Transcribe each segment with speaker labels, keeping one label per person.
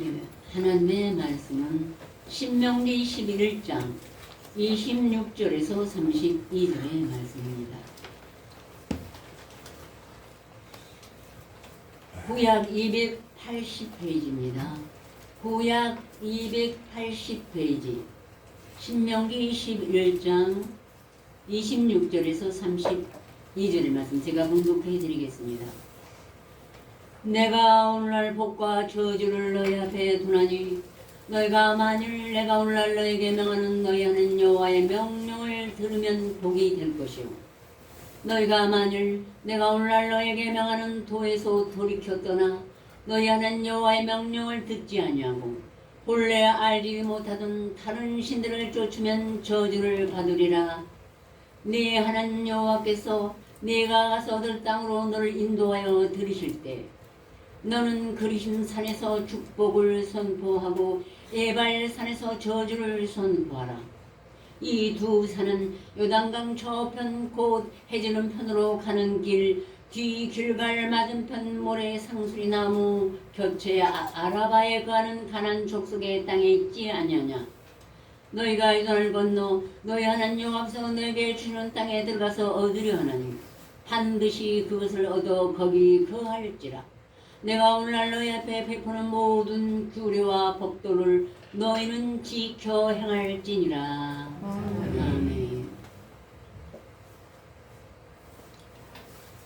Speaker 1: 예, 하나님의 말씀은 신명기 11장 26절에서 32절의 말씀입니다. 구약 280페이지입니다. 구약 280페이지 신명기 11장 26절에서 32절의 말씀 제가 봉독해 드리겠습니다. 내가 오늘날 복과 저주를 너희 앞에 두나니 너희가 만일 내가 오늘날 너희에게 명하는 너희 하는 여호와의 명령을 들으면 복이 될 것이요 너희가 만일 내가 오늘날 너희에게 명하는 도에서 돌이켜 떠나 너희 하는 여호와의 명령을 듣지 아니하고 본래 알지 못하던 다른 신들을 쫓으면 저주를 받으리라. 네 하나님 여호와께서 네가 가서 얻을 땅으로 너를 인도하여 들이실 때 너는 그리신 산에서 축복을 선포하고 에발 산에서 저주를 선포하라. 이 두 산은 요단강 저편 곧 해지는 편으로 가는 길 뒤 길갈 맞은편 모래 상수리 나무 곁에 아- 아라바에 가는 가난 족속의 땅에 있지 아니하냐. 너희가 이단을 건너 너희 하나님 여호와께서 너에게 주는 땅에 들어가서 얻으려 하나니 반드시 그것을 얻어 거기 거할지라. 내가 오늘날 너희 앞에 베푸는 모든 규례와 법도를 너희는 지켜 행할지니라. 아멘.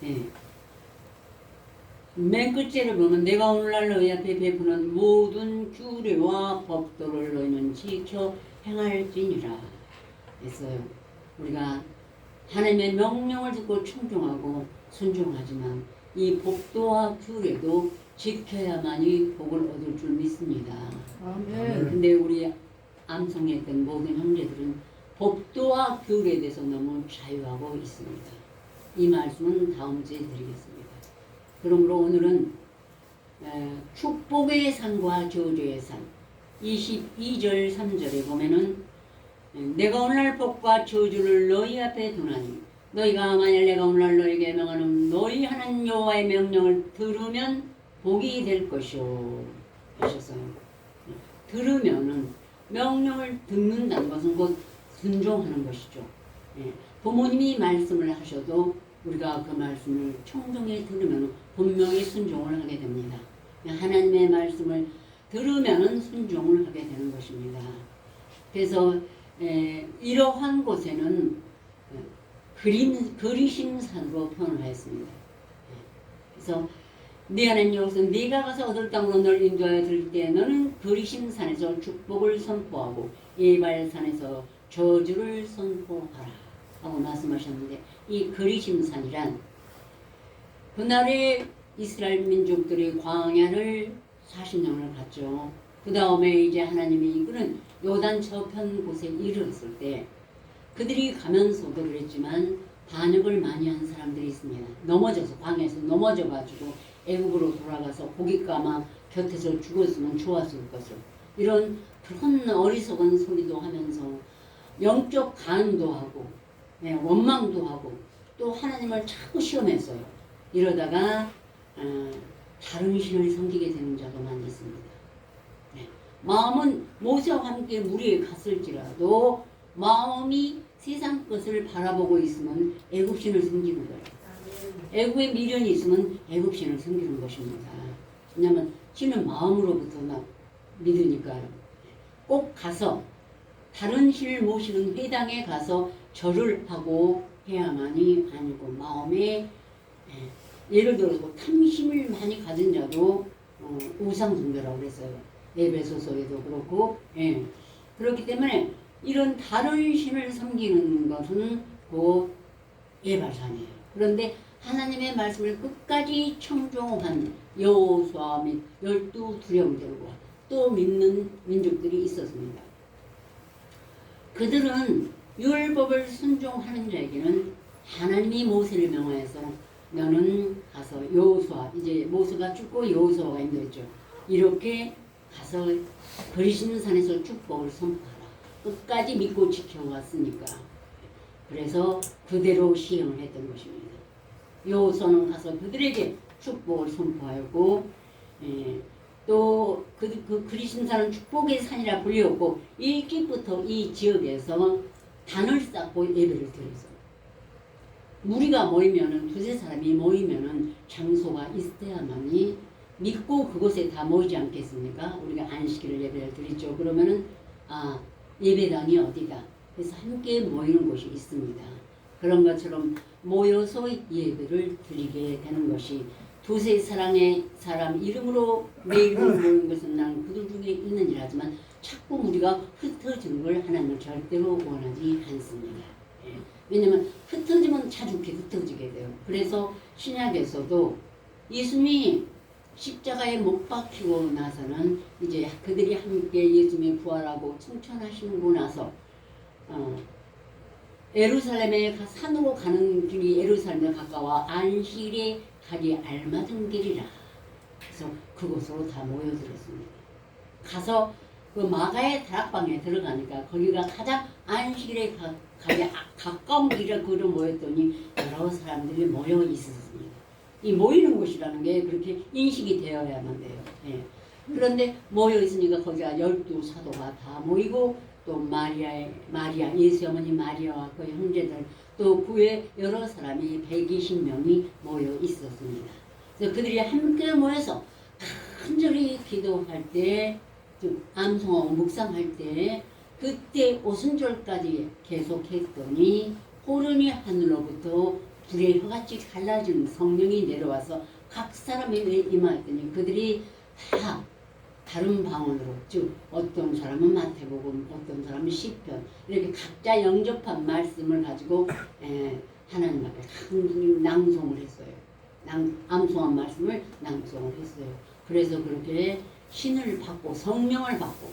Speaker 1: 네. 맨 끝째를 보면 내가 오늘날 너희 앞에 베푸는 모든 규례와 법도를 너희는 지켜 행할지니라 했어요. 우리가 하나님의 명령을 듣고 충종하고 순종하지만 이 법도와 규례도 지켜야만이 복을 얻을 줄 믿습니다.
Speaker 2: 아멘.
Speaker 1: 근데 우리 암송했던 모든 형제들은 법도와 규례에 대해서 너무 자유하고 있습니다. 이 말씀은 다음 주에 드리겠습니다. 그러므로 오늘은 에, 축복의 산과 저주의 산 22절 3절에 보면은 에, 내가 오늘날 복과 저주를 너희 앞에 두나니 너희가 만일 내가 오늘날 너희에게 명하는 너희 하나님 여호와의 명령을 들으면 복이 될 것이오 하셨어요. 들으면은 명령을 듣는다는 것은 곧 순종하는 것이죠. 예, 부모님이 말씀을 하셔도 우리가 그 말씀을 청정히 들으면 분명히 순종을 하게 됩니다. 하나님의 말씀을 들으면은 순종을 하게 되는 것입니다. 그래서 에, 이러한 곳에는 에, 그림 그리심산으로 표현을 했습니다. 예, 그래서 네 하나님 여기서 네가 가서 얻을 땅으로 널 인도하여 들때 너는 그리심산에서 축복을 선포하고 예발산에서 저주를 선포하라 하고 말씀하셨는데 이 그리심산이란 그날의 이스라엘 민족들이 광야를 40년을 갔죠. 그 다음에 이제 하나님이 이끄는 요단 저편 곳에 이르렀을 때 그들이 가면서도 그랬지만 반역을 많이 한 사람들이 있습니다. 넘어져서 광야에서 넘어져가지고 애국으로 돌아가서 고깃가마 곁에서 죽었으면 좋았을 것을 이런 그런 어리석은 소리도 하면서 영적 간음도 하고 네, 원망도 하고 또 하나님을 자꾸 시험했어요. 이러다가 어, 다른 신을 섬기게 되는 자도 많이 있습니다. 네, 마음은 모세와 함께 무리에 갔을지라도 마음이 세상 것을 바라보고 있으면 애국신을 섬기는 거예요. 애국에 미련이 있으면 애국신을 섬기는 것입니다. 왜냐하면 신은 마음으로부터 막 믿으니까요. 꼭 가서 다른 신을 모시는 회당에 가서 절을 하고 해야만이 아니고 마음에 예, 예를 들어서 탐심을 많이 가진 자도 어, 우상 숭배라고 그랬어요. 에베소서에도 그렇고 예. 그렇기 때문에 이런 다른 신을 섬기는 것은 곧 예발산이에요. 그런데 하나님의 말씀을 끝까지 청종한 여호수아 및 열두 두령들과 또 믿는 민족들이 있었습니다. 그들은 율법을 순종하는 자에게는 하나님이 모세를 명하여서 너는 가서 여호수아 이제 모세가 죽고 여호수아가 인도했죠. 이렇게 가서 그리신 산에서 축복을 선포하라. 끝까지 믿고 지켜왔으니까. 그래서 그대로 시행을 했던 것입니다. 여호수아는 가서 그들에게 축복을 선포하였고 예, 또 그, 그 그리심산은 축복의 산이라 불렸고 일찍부터 이 지역에서 단을 쌓고 예배를 드렸어요. 무리가 모이면은 두세 사람이 모이면은 장소가 있어야만이 믿고 그곳에 다 모이지 않겠습니까? 우리가 안식일을 예배를 드리죠. 그러면은 아 예배당이 어디다? 그래서 함께 모이는 곳이 있습니다. 그런 것처럼 모여서 예배를 드리게 되는 것이 두세 사랑의 사람 이름으로 내 이름으로 모이는 것은 나는 그들 중에 있는 일 하지만 자꾸 우리가 흩어지는 걸 하나님은 절대로 원하지 않습니다. 예. 왜냐면 흩어지면 자주게 흩어지게 돼요. 그래서 신약에서도 예수님이 십자가에 못 박히고 나서는 이제 그들이 함께 예수님의 부활하고 청천하시고 나서 어, 예루살렘에 가- 산으로 가는 길이 예루살렘에 가까워 안식일에 가기 알맞은 길이라. 그래서 그곳으로 다 모여들었습니다. 가서 그 마가의 다락방에 들어가니까 거기가 가장 안식일에 가, 가기 아- 가까운 길에 그로 모였더니 여러 사람들이 모여 있었습니다. 이 모이는 곳이라는 게 그렇게 인식이 되어야만 돼요. 예. 그런데 모여 있으니까 거기가 열두 사도가 다 모이고 또 마리아의 마리아 예수 어머니 마리아와 그 형제들 또 그외 여러 사람이 120명이 모여 있었습니다. 그래서 그들이 함께 모여서 간절히 기도할 때, 좀 암송하고 묵상할 때, 그때 오순절까지 계속했더니 호른이 하늘로부터 불의 혀같이 갈라진 성령이 내려와서 각 사람에게 임하였더니 그들이 다 다른 방언으로 즉 어떤 사람은 마태복음 어떤 사람은 시편 이렇게 각자 영접한 말씀을 가지고 에, 하나님 앞에 한- 낭송을 했어요. 낭, 암송한 말씀을 낭송을 했어요. 그래서 그렇게 신을 받고 성령을 받고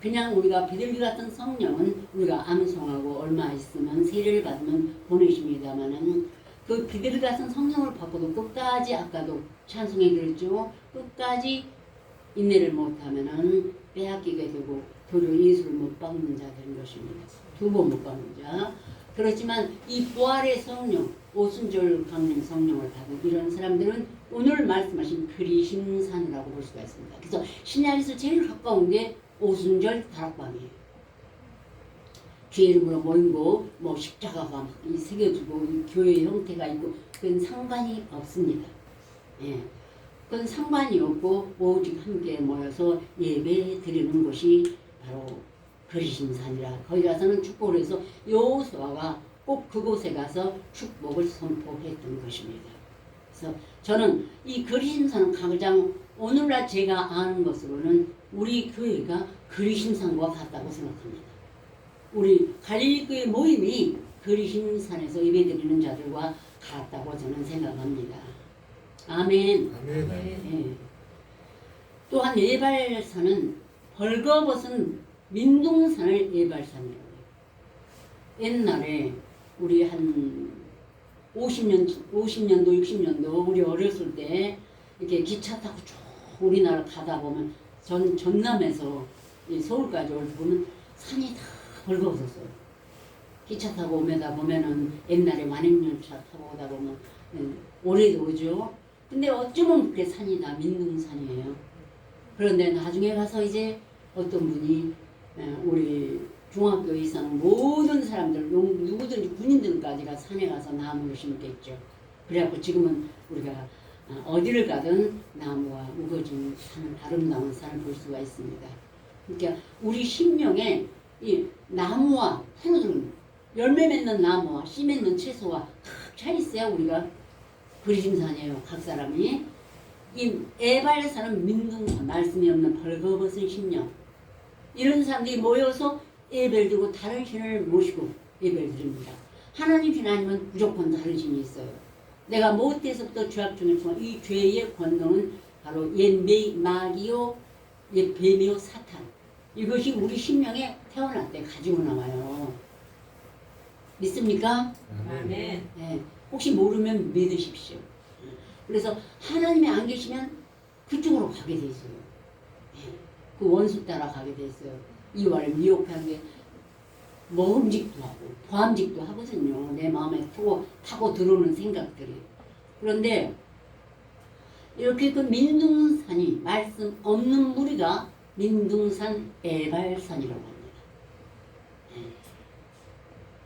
Speaker 1: 그냥 우리가 비둘기 같은 성령은 우리가 암송하고 얼마 있으면 세례를 받으면 보내십니다마는 그 비둘기 같은 성령을 받고도 끝까지 아까도 찬송해 드렸죠. 끝까지 인내를 못하면은 빼앗기게 되고 도리어 예수를 못 받는 자 되는 것입니다. 두 번 못 받는 자. 그렇지만 이 부활의 성령, 오순절 강림 성령을 받은 이런 사람들은 오늘 말씀하신 그리심산이라고 볼 수가 있습니다. 그래서 신약에서 제일 가까운 게 오순절 다락방이에요. 이름으로 모인 거뭐 십자가가 막이 새겨지고 이 교회 형태가 있고 그건 상관이 없습니다. 예. 그건 상관이 없고 오직 함께 모여서 예배 드리는 것이 바로 그리심산이라 거기 가서는 축복을 해서 여호수아가 꼭 그곳에 가서 축복을 선포했던 것입니다. 그래서 저는 이 그리심산은 가장 오늘날 제가 아는 것으로는 우리 교회가 그리심산과 같다고 생각합니다. 우리 갈릴교회 모임이 그리심산에서 예배드리는 자들과 같다고 저는 생각합니다. 아멘.
Speaker 2: 아멘.
Speaker 1: 예. 또한 예발산은 벌거벗은 민둥산을 예발산이라고 해요. 옛날에 우리 한 50년, 50년도, 60년도 우리 어렸을 때 이렇게 기차 타고 쭉 우리나라 가다 보면 전 전남에서 이 서울까지 올때 보면 산이 다 벌거벗었어요. 기차 타고 오면다 보면은 옛날에 완행열차 타고 오다 보면 음, 오래도 오죠. 근데 어쩌면 그게 산이 다 민둥산이에요. 그런데 나중에 가서 이제 어떤 분이 에, 우리 중학교에 사는 모든 사람들 용- 누구든지 군인들까지가 산에 가서 나무를 심겠죠. 그래갖고 지금은 우리가 어, 어디를 가든 나무가 우거진 산, 아름다운 산을 볼 수가 있습니다. 그러니까 우리 신명에 이 나무와 푸르른 열매 맺는 나무와 씨 맺는 채소와 차 있어야 우리가 그리심산이에요. 각 사람이 이 에발산은 민둥산 말씀이 없는 벌거벗은 심령 이런 사람들이 모여서 예배를 드리고 다른 신을 모시고 예배를 드립니다. 하나님 신 아니면 무조건 다른 신이 있어요. 내가 못해서부터 죄악 중에서 이 죄의 권능은 바로 옛매 마귀요 옛 뱀이요 사탄 이것이 우리 심령에 태어날 때 가지고 나와요. 믿습니까?
Speaker 2: 아멘.
Speaker 1: 예, 혹시 모르면 믿으십시오. 그래서 하나님이 안 계시면 그쪽으로 가게 돼 있어요. 예, 그 원수 따라 가게 돼 있어요. 이월 미혹하게 먹음직도 하고 보암직도 하거든요. 내 마음에 타고 타고 들어오는 생각들이. 그런데 이렇게 그 민둥산이 말씀 없는 무리가 민둥산 에발산이라고 합니다. 예.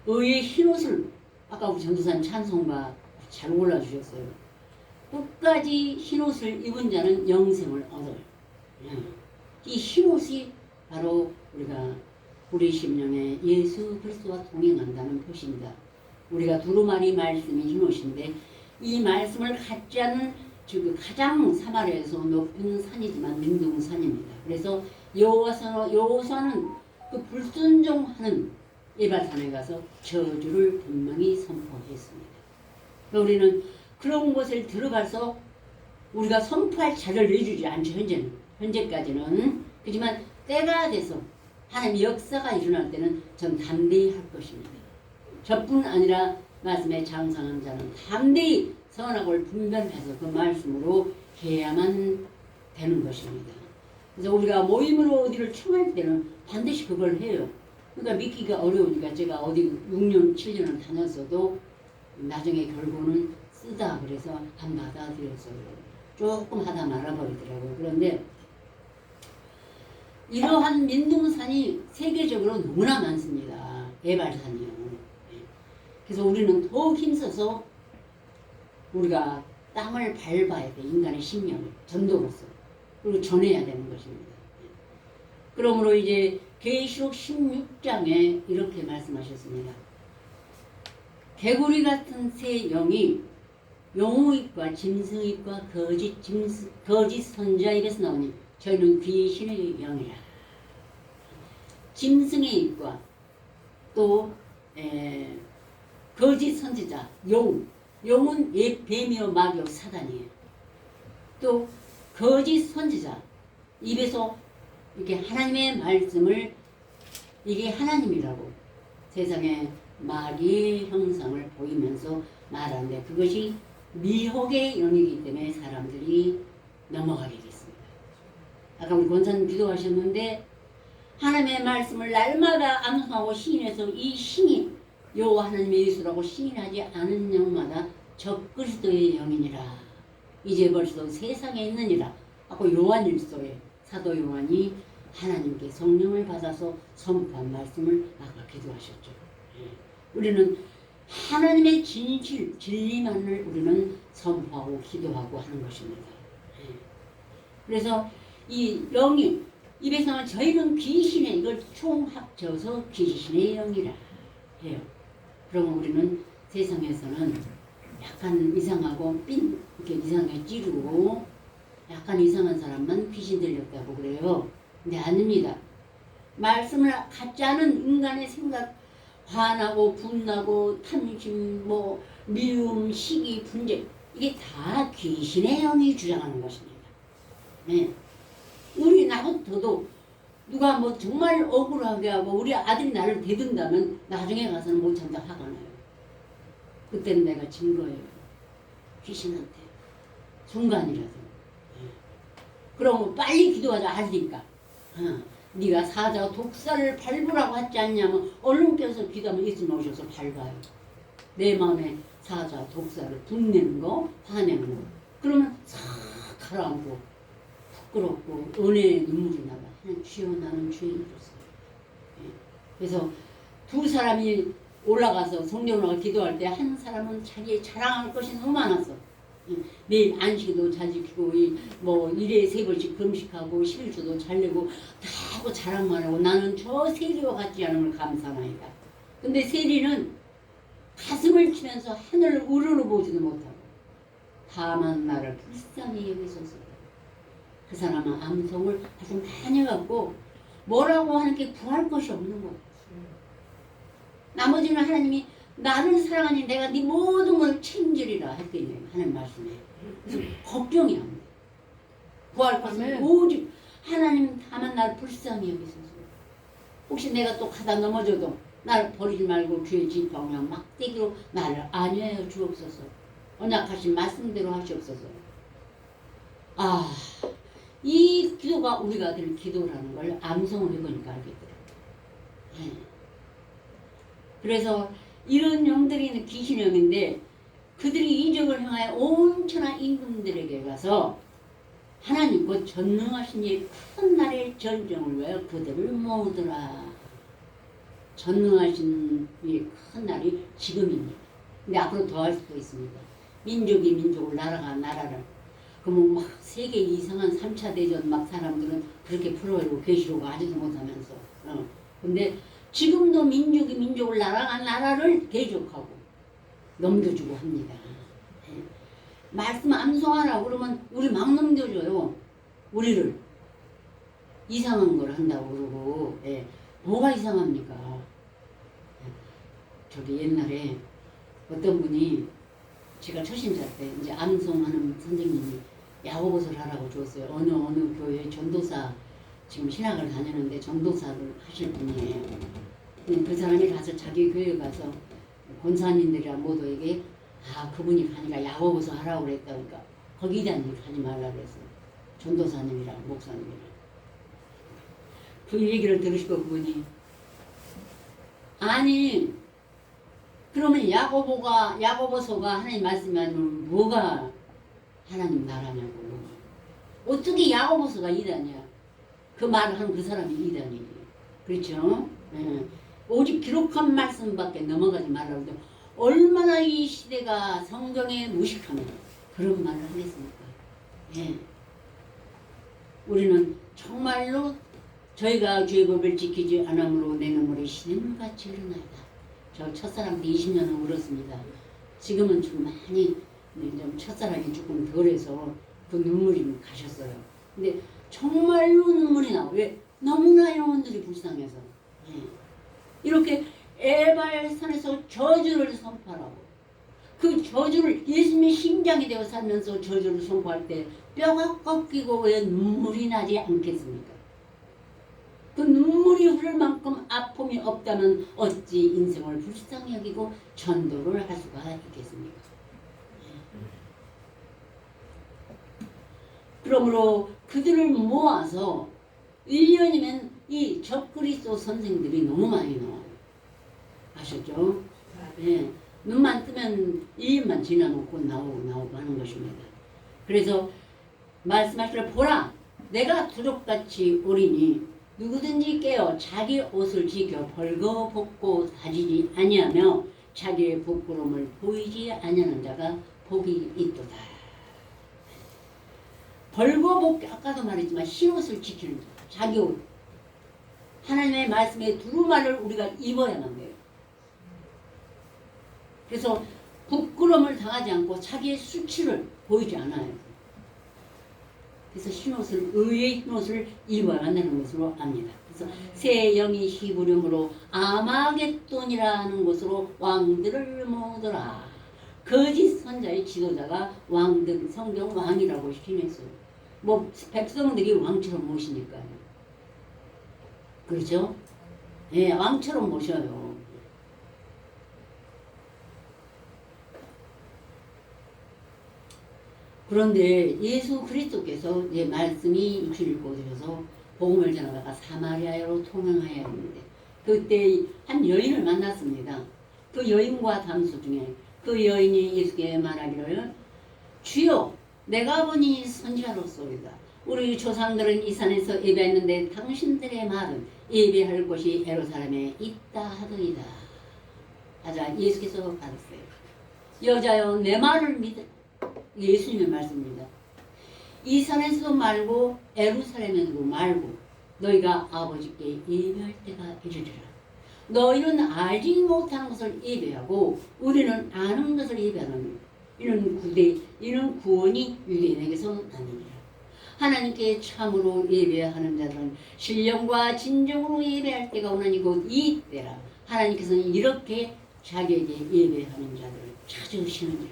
Speaker 1: 의의 흰옷을 아까 우리 전도산 찬송가 잘 올라주셨어요. 끝까지 흰옷을 입은 자는 영생을 얻어요. 예. 이 흰옷이 바로 우리가 우리 심령에 예수 그리스도와 동행한다는 표시입니다. 우리가 두루마리 말씀이 흰옷인데 이 말씀을 갖지 않은 지금 가장 사마리아에서 높은 산이지만 민둥산입니다. 그래서 여호와서 여호와는 그 불순종하는 예발산에 가서 저주를 분명히 선포했습니다. 그러니까 우리는 그런 곳을 들어가서 우리가 선포할 자를 내주지 않죠 현재는 현재까지는 그렇지만 때가 돼서 하나님 역사가 일어날 때는 전 담대히 할 것입니다. 저뿐 아니라 말씀에 장성한 자는 담대히 선악을 분별해서 그 말씀으로 해야만 되는 것입니다. 그래서 우리가 모임으로 어디를 청할 때는 반드시 그걸 해요. 그러니까 믿기가 어려우니까 제가 어디 6년, 7년을 다녔어도 나중에 결국은 쓰다 그래서 안 받아들였어요. 조금 하다 말아버리더라고요. 그런데 이러한 민둥산이 세계적으로 너무나 많습니다. 개발산이요. 그래서 우리는 더욱 힘써서 우리가 땅을 밟아야 돼. 인간의 심령을 전도로서. 그리고 전해야 되는 것입니다. 그러므로 이제 계시록 16장에 이렇게 말씀하셨습니다. 개구리 같은 새 영이 용우입과 짐승입과 거짓 짐승, 거짓 선자 입에서 나오니 저희는 귀신의 영이라. 짐승의 입과 또 에, 거짓 선지자 용 용은 옛 뱀이요 마귀요 사단이에요. 또 거짓 선지자 입에서 이렇게 하나님의 말씀을 이게 하나님이라고 세상에 마귀의 형상을 보이면서 말하는데 그것이 미혹의 영이기 때문에 사람들이 넘어가게 됐습니다. 아까 우리 권사님 기도하셨는데 하나님의 말씀을 날마다 암송하고 시인해서 이 신이 여호와 하나님의 예수라고 시인하지 않은 영마다 적그리스도의 영이니라 이제 벌써 세상에 있느니라 하고 요한일서에 사도 요한이 하나님께 성령을 받아서 선포한 말씀을 아까 기도하셨죠. 예. 우리는 하나님의 진실, 진리만을 우리는 선포하고 기도하고 하는 것입니다. 예. 그래서 이 영이 입에서는 저희는 귀신의 이걸 총합쳐서 귀신의 영이라 해요. 그러면 우리는 세상에서는 약간 이상하고 삔 이렇게 이상하게 찌르고 약간 이상한 사람만 귀신 들렸다고 그래요. 근데 아닙니다. 말씀을 갖지 않은 인간의 생각 화나고 분나고 탐심 뭐 미움 시기 분쟁 이게 다 귀신의 영이 주장하는 것입니다. 네. 우리 나부터도 누가 뭐 정말 억울하게 하고 우리 아들이 나를 대든다면 나중에 가서는 못 참다 화가 나요. 그때는 내가 진 거예요. 귀신한테. 순간이라도. 예. 그럼 빨리 기도하자 하니까. 어, 네가 사자 독사를 밟으라고 하지 않냐면 얼른 껴서 기도하면 예수님 오셔서 밟아요. 내 마음에 사자 독사를 분내는 거, 화내는 거. 그러면 싹 가라앉고 부끄럽고 은혜의 눈물이 나가. 하나님 주여 나는 죄인이었어요. 예. 그래서 두 사람이 올라가서 성령으로 기도할 때 한 사람은 자기의 자랑할 것이 너무 많았어. 예. 매일 안식도 잘 지키고 이뭐 일에 세 번씩 금식하고 실주도 잘 내고 다 하고 자랑만 하고 나는 저 세리와 같지 않음을 감사하나이다. 근데 세리는 가슴을 치면서 하늘을 우러러 보지도 못하고 다만 나를 불쌍히 여기소서. 그 사람은 암송을 아주 많이 해갖고 뭐라고 하는 게 구할 것이 없는 거예요. 나머지는 하나님이 나를 사랑하니 내가 네 모든 걸 책임지리라 했거든요. 하나님 말씀에. 그래서 걱정이 안 돼. 구할 것은
Speaker 2: 아멘.
Speaker 1: 오직 하나님 다만 나를 불쌍히 여기소서. 혹시 내가 또 가다 넘어져도 나를 버리지 말고 주의 지팡이와 막대기로 나를 안위하여 주옵소서. 언약하신 말씀대로 하시옵소서. 아, 이 기도가 우리가 될 기도라는 걸 암송을 해보니까 알겠더라고요. 예. 그래서 이런 영들이 귀신형인데 그들이 이적을 행하여 온 천하 임금들에게 가서 하나님 곧 전능하신 이큰 날의 전쟁을 위하여 그들을 모으더라. 전능하신 이큰 날이 지금입니다. 근데 앞으로 더 할 수도 있습니다. 민족이 민족을, 나라가 나라를. 그러면 막 세계 이상한 3차 대전 막 사람들은 그렇게 풀어내고 계시려고 하지도 못하면서. 어. 근데 지금도 민족이 민족을, 나라가 나라를 대적하고 넘겨주고 합니다. 예. 말씀 암송하라 그러면 우리 막 넘겨줘요. 우리를. 이상한 걸 한다고 그러고. 예. 뭐가 이상합니까? 예. 저기 옛날에 어떤 분이 제가 초심자 때 이제 암송하는 선생님이 야고보서를 하라고 줬어요. 어느 어느 교회 전도사 지금 신학을 다니는데 전도사를 하실 분이에요. 그 사람이 가서 자기 교회 가서 권사님들이랑 모두에게 아 그분이 가니까 야고보서 하라고 그랬다 그러니까 거기 다니 가지 말라 그랬어요. 전도사님이랑 목사님이랑 그 얘기를 들으시고 그분이 아니 그러면 야고보가 야고보서가 하나님 말씀이 아니면 뭐가 하나님 나라냐고 어떻게 야고보서가 이단이야 그 말을 하는 그 사람이 이단이에요 그렇죠 예. 오직 기록한 말씀밖에 넘어가지 말라고 얼마나 이 시대가 성경에 무식하면 그런 말을 하겠습니까 예. 우리는 정말로 저희가 죄법을 지키지 않으므로 내 눈물이 신음같이 흐르나이다 저 첫사랑 때 20년은 울었습니다. 지금은 좀 많이 좀 첫사랑이 조금 덜해서 그 눈물이 가셨어요. 근데 정말로 눈물이 나와. 왜? 너무나 영혼들이 불쌍해서. 예. 이렇게 에발산에서 저주를 선포하라고. 그 저주를 예수님의 심장이 되어 살면서 저주를 선포할 때 뼈가 꺾이고 왜 눈물이 나지 않겠습니까? 그 눈물이 흐를 만큼 아픔이 없다면 어찌 인생을 불쌍히 여기고 전도를 할 수가 있겠습니까? 그러므로 그들을 모아서 1년이면 이 적그리스도 선생들이 너무 많이 나와요. 아셨죠? 예. 눈만 뜨면 1년만 지나놓고 나오고 나오고 하는 것입니다. 그래서 말씀하시기를 보라 내가 두족같이 오리니 누구든지 깨어 자기 옷을 지켜 벌거 벗고 다지지 아니하며 자기의 부끄러움을 보이지 아니하는 자가 복이 있도다. 벌거 벗기 아까도 말했지만 흰옷을 지키는 자, 자기 옷. 하나님의 말씀의 두루마를 우리가 입어야만 돼요. 그래서 부끄러움을 당하지 않고 자기의 수치를 보이지 않아요. 그래서 흰옷을 의의 흰옷을 입어야 한다는 것으로 압니다. 그래서 새 영이 히브리음으로 아마겟돈이라는 곳으로 왕들을 모으더라. 거짓 선자의 지도자가 왕들 성경 왕이라고 시켰어요. 뭐 백성들이 왕처럼 모시니까요. 그렇죠? 예, 왕처럼 모셔요. 그런데 예수 그리스도께서 이제 말씀이 육신을 입어주셔서 복음을 전하다가 사마리아로 통행하여 했는데 그때 한 여인을 만났습니다. 그 여인과 담소 중에 그 여인이 예수께 말하기를 주여 내가 보니 선지자로소이다. 우리 조상들은 이 산에서 예배했는데 당신들의 말은 예배할 곳이 에루살렘에 있다 하더이다. 하자 예수께서 가르쳤어요. 여자여 내 말을 믿어. 예수님의 말씀입니다. 이 산에서도 말고 에루살렘에서도 말고 너희가 아버지께 예배할 때가 이르리라. 너희는 알지 못하는 것을 예배하고 우리는 아는 것을 예배하노니 이는 구대 이는 구원이 유대인에게서 나느니라. 하나님께 참으로 예배하는 자들은 신령과 진정으로 예배할 때가 오나니 곧이 때라. 하나님께서는 이렇게 자기에게 예배하는 자들을 찾으시느니라.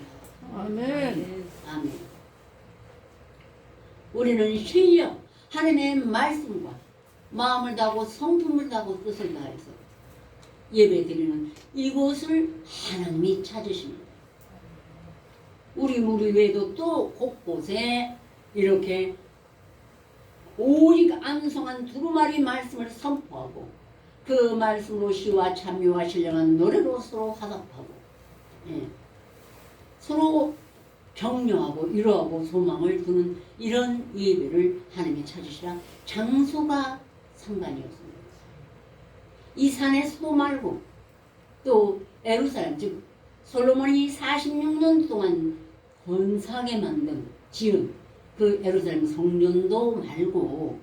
Speaker 2: 아멘.
Speaker 1: 아멘. 우리는 신령 하나님의 말씀과 마음을 다하고 성품을 다하고 뜻을 다해서 예배드리는 이곳을 하나님이 찾으십니다. 우리 무리 외에도 또 곳곳에 이렇게 오직 암송한 두루마리 말씀을 선포하고 그 말씀으로 시와 찬미와 신령한 노래로 서로 화답하고 예. 서로 격려하고 위로하고 소망을 두는 이런 예배를 하나님이 찾으시라 장소가 상관이었습니다. 이 산에서도 말고 또 에루살렘 즉 솔로몬이 46년 동안 건사하게 만든 지은 그 에루살렘 성전도 말고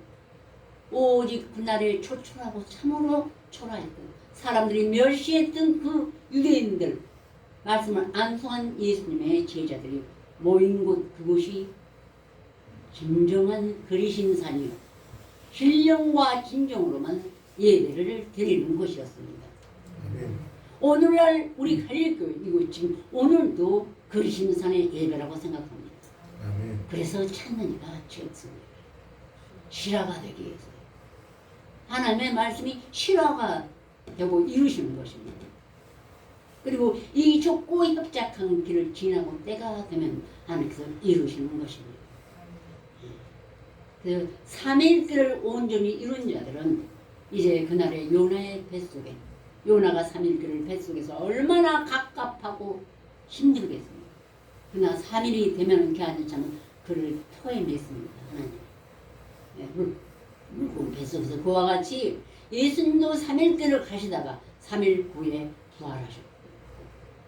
Speaker 1: 오직 그날에 초출하고 참으로 초라했던 사람들이 멸시했던 그 유대인들 말씀을 안수한 예수님의 제자들이 모인 곳 그곳이 진정한 그리신산이요 신령과 진정으로만 예배를 드리는 곳이었습니다.
Speaker 2: 아멘.
Speaker 1: 오늘날 우리 갈릴교회 이거 지금 오늘도 그리신산의 예배라고 생각합니다.
Speaker 2: 아멘.
Speaker 1: 그래서 찾는 이가 적습니다. 실화가 되기 위해서 하나님의 말씀이 실화가 되고 이루시는 것입니다. 그리고 이 좁고 협착한 길을 지나고 때가 되면 하나님께서 이루시는 것입니다. 그 3일길을 온전히 이룬 자들은 이제 그날의 요나의 뱃속에 요나가 3일길을 뱃속에서 얼마나 갑갑하고 힘들겠습니까? 그러나 3일이 되면 참 그를 토해냈습니다. 하나님. 예, 물, 물고기 뱃속에서 그와 같이 예수님도 3일길을 가시다가 3일 후에 부활하셨고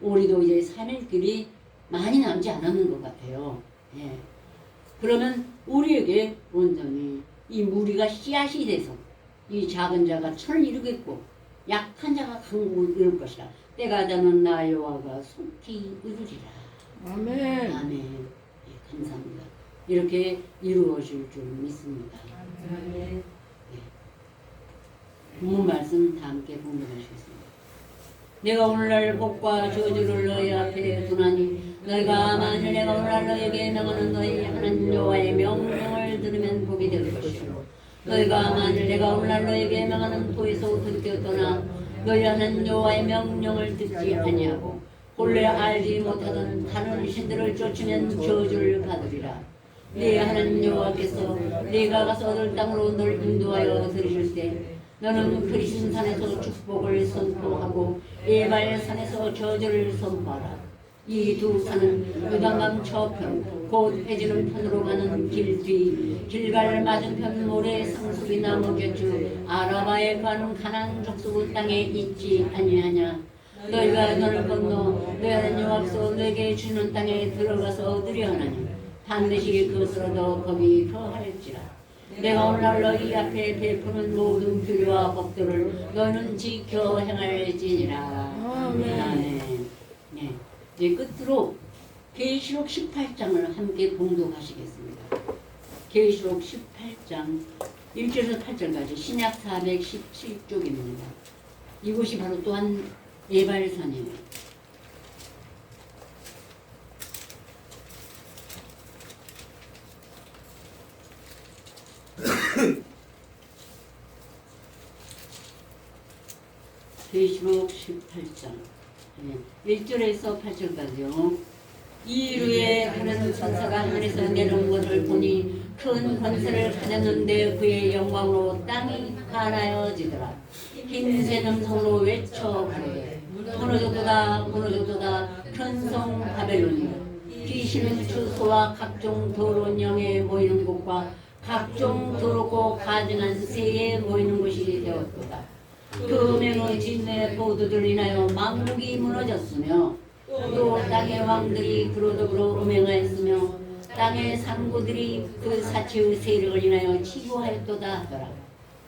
Speaker 1: 우리도 이제 3일길이 많이 남지 않았는 것 같아요. 예. 그러면 우리에게 온전히 이 무리가 씨앗이 돼서 이 작은 자가 천을 이루겠고 약한 자가 강국을 이룰 것이라 때가 되면 나 여호와가 속히 이루리라.
Speaker 3: 아멘.
Speaker 1: 아멘. 예, 감사합니다. 이렇게 이루어질 줄 믿습니다.
Speaker 3: 아멘.
Speaker 1: 본문 말씀 다 함께 공부하시겠습니다. 내가 오늘날 복과 저주를 너희 앞에 두나니 너희가 만일 내가 오늘날 너희에게 명하는 너희 하나님 여호와의 명령을 들으면 복이 될 것이요 너희가 만일 내가 오늘날 너희에게 명하는 도에서 들켰거나 너희 하나님 여호와의 명령을 듣지 아니하고 본래 알지 못하던 다른 신들을 쫓으면 저주를 받으리라 네 하나님 여호와께서 네가 가서 얻을 땅으로 널 인도하여 들으실 때 너는 그리신 산에서 축복을 선포하고 예발 산에서 저주를 선포하라. 이 두 산은 요단강 저편 곧 해지는 편으로 가는 길 뒤 길갈 맞은편 모래 상수리 나무 곁주 아라바에 가는 가난 족속 땅에 있지 아니하냐 너희가 너를 건너 너희 하나님 여호와께서 너에게 주는 땅에 들어가서 얻으려 하나니 반드시 그것으로도 거기 거할지라 내가 오늘날 너희 앞에 베푸는 모든 규례와 법도를 너희는 지켜 행할지니라.
Speaker 3: 아멘.
Speaker 1: 이제 끝으로 계시록 18장을 함께 봉독하시겠습니다. 계시록 18장 1절에서 8절까지 신약 417쪽입니다. 이곳이 바로 또한 예발산이에요. 계시록 18장 네. 1절에서 8절까지요. 이루에 하는 천사가 하늘에서 내려온 것을 보니 큰 권세를 가졌는데 그의 영광으로 땅이 가라여지더라. 흰새 음성으로 외쳐 가로되 무너졌도다 무너졌도다 큰 성 바벨론이 귀신의 주소와 각종 더러운 영에 모이는 곳과 각종 더럽고 가증한 새에 모이는 곳이 되었도다. 그 맹의 진내 보도들 인하여 망국이 무너졌으며 또 땅의 왕들이 그로 더불어 음행하였으며 땅의 상고들이 그 사체의 세력을 인하여 치부하였도다 하더라.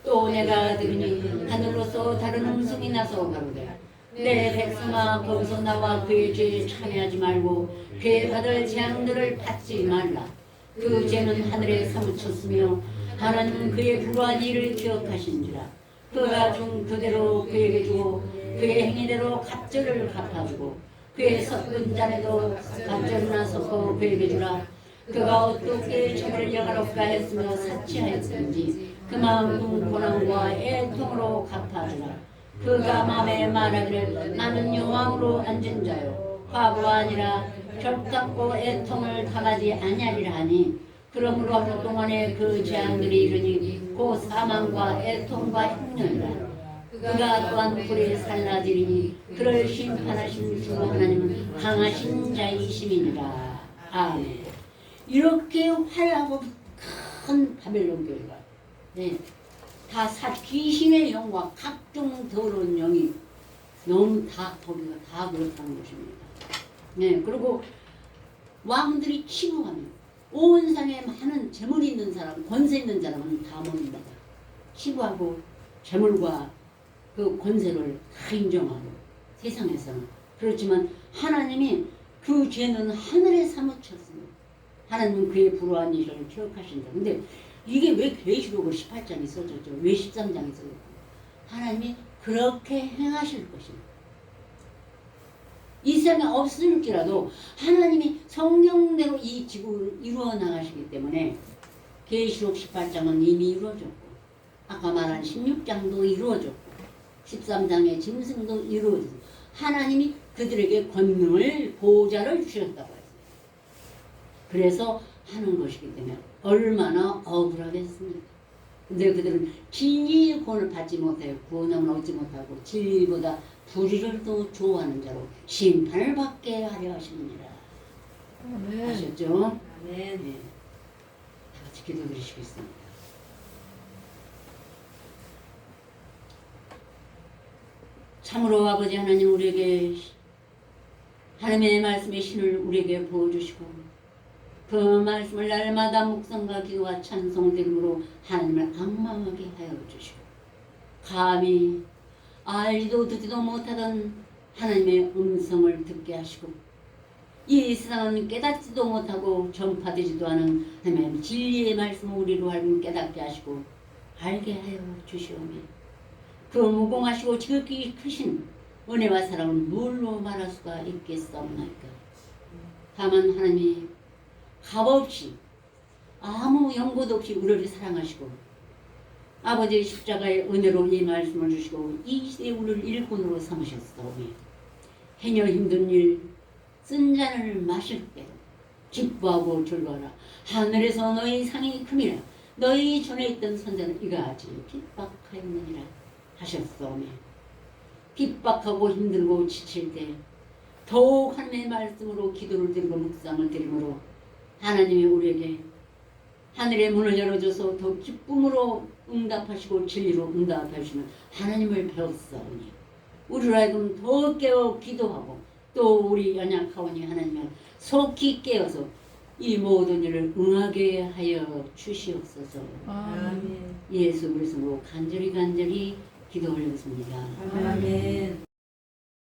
Speaker 1: 또 내가 들으니 하늘로서 다른 음성이 나서 가로되 내 백성아 거기서 나와 그의 죄에 참여하지 말고 그의 받을 재앙들을 받지 말라. 그 죄는 하늘에 사무쳤으며 하나님은 그의 불우한 일을 기억하신지라. 그가 준 그대로 그에게 주고 그의 행위대로 갑절을 갚아주고 그의 섞은 잔에도 갑절이나 섞어 그에게 주라. 그가 어떻게 저를 영화롭게 하였으며 사치하였든지 그만큼 고난과 애통으로 갚아주라. 그가 마음에 말하기를 나는 여왕으로 앉은 자요. 과부가 아니라 결단고 애통을 당하지 아니하리라 하니 그러므로 한동안에 그 재앙들이 이르니 곧 사망과 애통과 흉년이라 그가 또한 불에 살라지리니 그를 심판하신 주 하나님은 강하신 자이심이니라. 아멘. 이렇게 화려하고 큰 바벨론 교회가 네. 다 사, 귀신의 영과 각종 더러운 영이 너무 다 거기가 다 그렇다는 것입니다. 네, 그리고 왕들이 치부하며 온 상에 많은 재물 있는 사람, 권세 있는 사람은 다 모입니다. 치부하고 재물과 그 권세를 다 인정하고 세상에서는 그렇지만 하나님이 그 죄는 하늘에 사무쳤습니다. 하나님은 그의 불우한 일을 기억하신다. 근데 이게 왜 계시록을 18장에 써졌죠? 왜 13장에 써졌고? 하나님이 그렇게 행하실 것입니다. 이 세상에 없을지라도 하나님이 성령대로 이 지구를 이루어 나가시기 때문에 계시록 18장은 이미 이루어졌고 아까 말한 16장도 이루어졌고 13장의 짐승도 이루어졌고 하나님이 그들에게 권능을 보좌를 주셨다고 했어요. 그래서 하는 것이기 때문에 얼마나 억울하겠습니까? 근데 그들은 진리의 구원을 받지 못하여 구원함을 얻지 못하고 진리보다 불의를 더 좋아하는 자로 심판을 받게 하려 하십니다.
Speaker 3: 아멘.
Speaker 1: 아셨죠?
Speaker 2: 아멘.
Speaker 1: 네. 다 같이 기도 드리시겠습니다. 참으로 아버지 하나님 우리에게 하나님의 말씀의 신을 우리에게 부어주시고 그 말씀을 날마다 묵상과 기도와 찬송을 드림으로 하나님을 악망하게 하여 주시고 감히 알지도 듣지도 못하던 하나님의 음성을 듣게 하시고 이 세상은 깨닫지도 못하고 전파되지도 않은 하나님의 진리의 말씀을 우리로 하여금 깨닫게 하시고 알게 하여 주시오며 그 무공하시고 지극히 크신 은혜와 사랑을 뭘로 말할 수가 있겠사옵나이까? 다만 하나님이 값없이 아무 연고도 없이 우리를 사랑하시고 아버지의 십자가의 은혜로 이 말씀을 주시고 이 시대에 우리를 일꾼으로 삼으셨사오며 해녀 힘든 일, 쓴 잔을 마실 때 기뻐하고 즐거워라. 하늘에서 너희 상이 큼이라. 너희 전에 있던 선자는 이같이 핍박하였느니라 하셨사오며 핍박하고 힘들고 지칠 때 더욱 하나님의 말씀으로 기도를 드리고 묵상을 드림으로 하나님이 우리에게 하늘의 문을 열어줘서 더 기쁨으로 응답하시고 진리로 응답하시는 하나님을 배웠사오니 우리로 하여금 더 깨어 기도하고 또 우리 연약하오니 하나님을 속히 깨어서 이 모든 일을 응하게 하여 주시옵소서
Speaker 2: 아멘.
Speaker 1: 예수 그리스도로 간절히 간절히 기도 올렸습니다.
Speaker 2: 아멘.